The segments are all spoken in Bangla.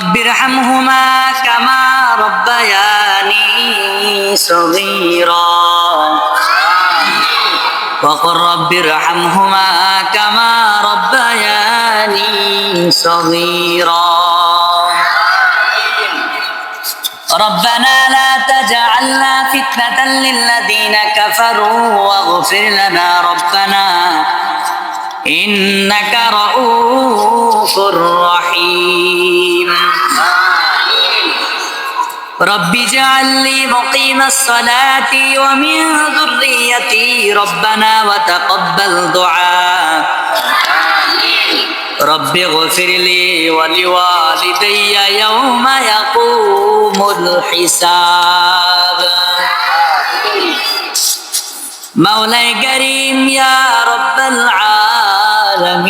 رب ارحمهما كما ربياني صغيرا. وقل رب ارحمهما كما ربياني صغيرا. ربنا لا تجعلنا فتنة للذين كفروا واغفر لنا ربنا إنك رؤوف رحيم. رب اجعل لي مقيم الصلاة ومن ذريتي ربنا وتقبل دعاء. رب اغفر لي ولوالدي يوم يقوم الحساب. مولاي كريم يا رب العالمين.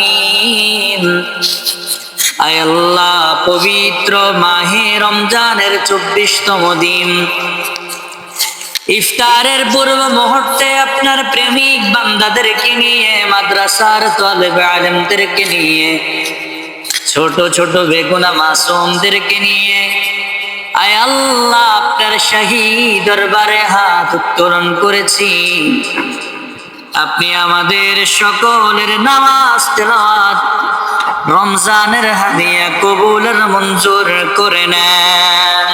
আল্লাহ, পবিত্র মাহে রমজানের চব্বিশতম দিন। ইফতারের পূর্ব মুহূর্তে আপনার প্রেমিক বান্দাদেরকে নিয়ে, মাদ্রাসার তলেবে আলেমদেরকে নিয়ে, ছোট ছোট বেগুনা মাসুমদেরকে নিয়ে, আয় আল্লাহ, আপনার শাহী দরবারে হাত উত্তোলন করেছি। আপনি আমাদের সকলের নামাজ তেলাওয়াত রমজানের হাদিয়া কবুলের মঞ্জুর করে নেন।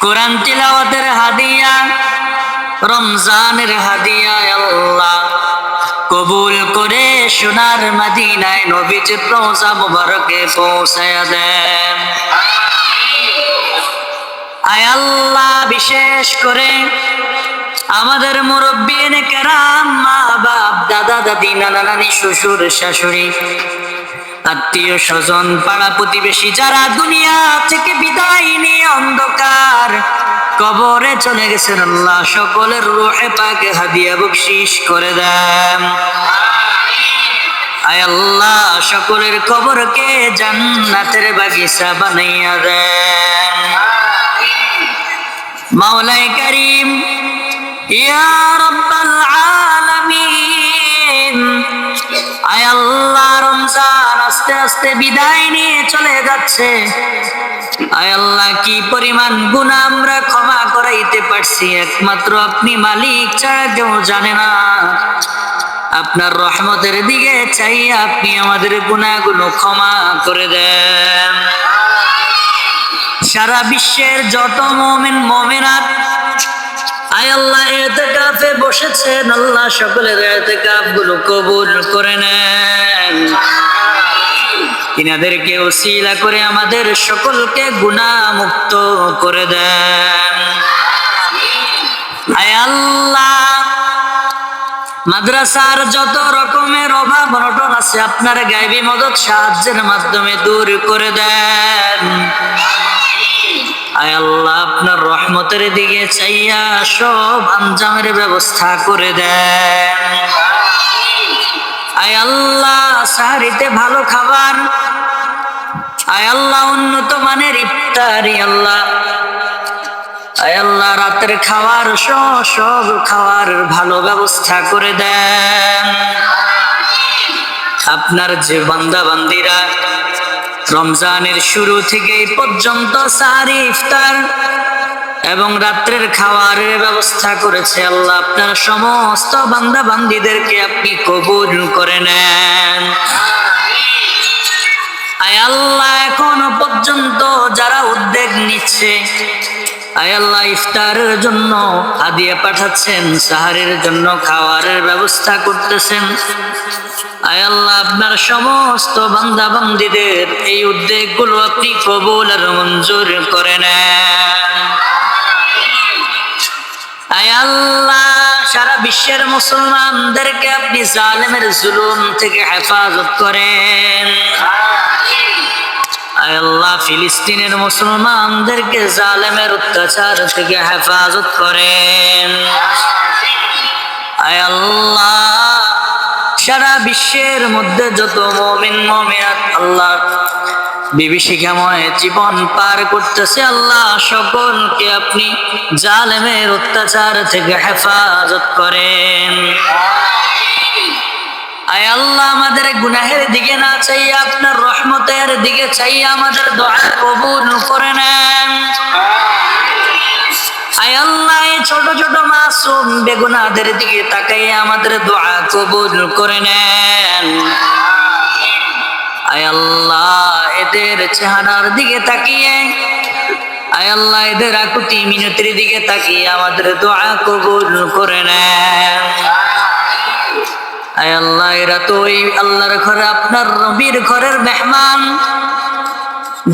কোরআন তিলাওয়াতের হাদিয়া, রমজানের হাদিয়া, আল্লাহ কবুল করে সোনার মদিনায় নবীজ রোজা মুবারকে পৌঁছায়া দেন। আয় আল্লাহ, বিশেষ করে আমাদের মুরব্বী কেরাম, মা, বাপ, দাদা, দাদি, নানা, নানি, শ্বশুর, শাশুড়ি, আত্মীয় স্বজন, পাড়া প্রতিবেশী, যারা দুনিয়া থেকে বিদায় নিয়ে অন্ধকার কবরে চলে গেছেন আল্লাহ, সকলের রুহে পাকে হাদিয়া বকশিস করে দেন। আয় আল্লাহ, সকলের কবরকে জান্নাতের বাগিচা বানাইয়া দেন। মাওলাই করিম ইয়া আল্লাহ, রমজান আস্তে আস্তে বিদায় নিয়ে চলে যাচ্ছে। কি পরিমাণ আমরা ক্ষমা করাইতে পারছি? একমাত্র আপনি মালিক ছাড়া কেউ জানে না। আপনার রহমতের দিকে চাই আপনি আমাদের গুণাগুলো ক্ষমা করে দেন। সারা বিশ্বের যত মোমেন, মমিনাত আয় আল্লাহ এতেকাফে বসেছেন, আল্লাহ সকলের এতেকাফগুলো কবুল করে নেন। তিনাদেরকে ওসিলা করে আমাদের সকলকে গুণা মুক্ত করে দেন। আয় আল্লাহ, মাদ্রাসার যত রকমের অভাব অনটন আছে, আপনার গাইবি মদত সাহায্যের মাধ্যমে দূর করে দেন। আয় আল্লাহ, আপনার রহমতের দিকে চাইয়া সব আঞ্জামের ব্যবস্থা করে দেন। আয় আল্লাহ, সাহারিতে ভালো খাবার। আয় আল্লাহ, উন্নত মানের ইফতারি, আল্লাহ। আয় আল্লাহ, রাতের খাবার সব সব খাওয়ার ভালো ব্যবস্থা করে দেন। আপনার যে বান্দা বান্দিরা রমজানের শুরু থেকে পর্যন্ত সারি ইফতার এবং রাত্রের খাওয়ারের ব্যবস্থা করেছে আল্লাহ। আপনার সমস্ত বান্দা বান্দিদেরকে আপনি কবুল করে নেন। আয় আল্লাহ, এখনও পর্যন্ত যারা উদ্বেগ নিচ্ছে আয় আল্লাহ ইফতারের জন্য হাদিয়া পাঠাচ্ছেন, সাহারের জন্য খাওয়ারের ব্যবস্থা করতেছেন। আয় আল্লাহ, আপনার সমস্ত বান্দা বান্দিদের এই উদ্যোগগুলো আপনি কবুল আর মঞ্জুর করে নেন। আয় সারা বিশ্বের মুসলমানদেরকে আপনি জালেমের জুলুম থেকে হেফাজত করেন। আয় আল্লাহ ফিলিস্তিনের মুসলমানদেরকে জালেমের অত্যাচার থেকে হেফাজত করেন। সারা বিশ্বের মধ্যে যত মমিন, মমিনাত, আল্লাহ বিভীষিকাময় জীবন পার করতেছে, আল্লাহ সকলকে আপনি জালেমের অত্যাচার থেকে হেফাজত করেন। আয় আল্লাহ আমাদের গুনাহের দিকে না চাইয়া, আপনার রহমতের দিকে চাইয়া আমাদের দোয়া কবুল করে নেন। ছোট ছোট মাসুম বেগুনাদের দিকে তাকাইয়া আমাদের দোয়া কবুল করে নেন। আল্লাহ, এদের চেহারার দিকে তাকিয়ে আল্লাহ, এদের আকুতি মিনতির দিকে তাকিয়ে আমাদের দোয়া কবুল করে নেন। আয় আল্লাহ, এরা তো ওই আল্লাহর ঘরে, আপনার রবির ঘরের মেহমান।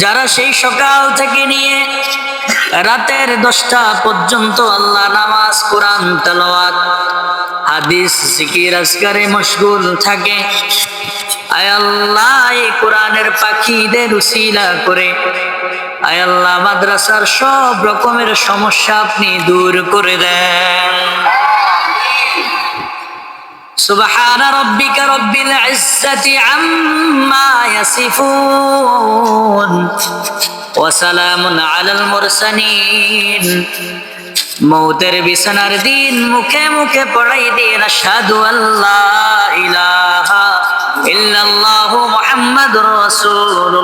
যারা সেই সকাল থেকে নিয়ে রাতের দশটা পর্যন্ত আল্লাহ নামাজ, কোরআন, তেলাওয়াত, হাদিস, জিকির, আজকারে মশগুল থাকে। আয় আল্লাহ, এই কোরআনের পাখিদের উসিলা করে, আয় আল্লাহ, মাদ্রাসার সব রকমের সমস্যা আপনি দূর করে দেন। سبحان ربك رب العزة عما يصفون وسلام على المرسلين মৌতের বিছানার দিন মুখে মুখে পড়াই দিন আশহাদু আল্লাহ ইলাহা ইল্লাল্লাহু মুহাম্মাদুর রাসূলুল্লাহ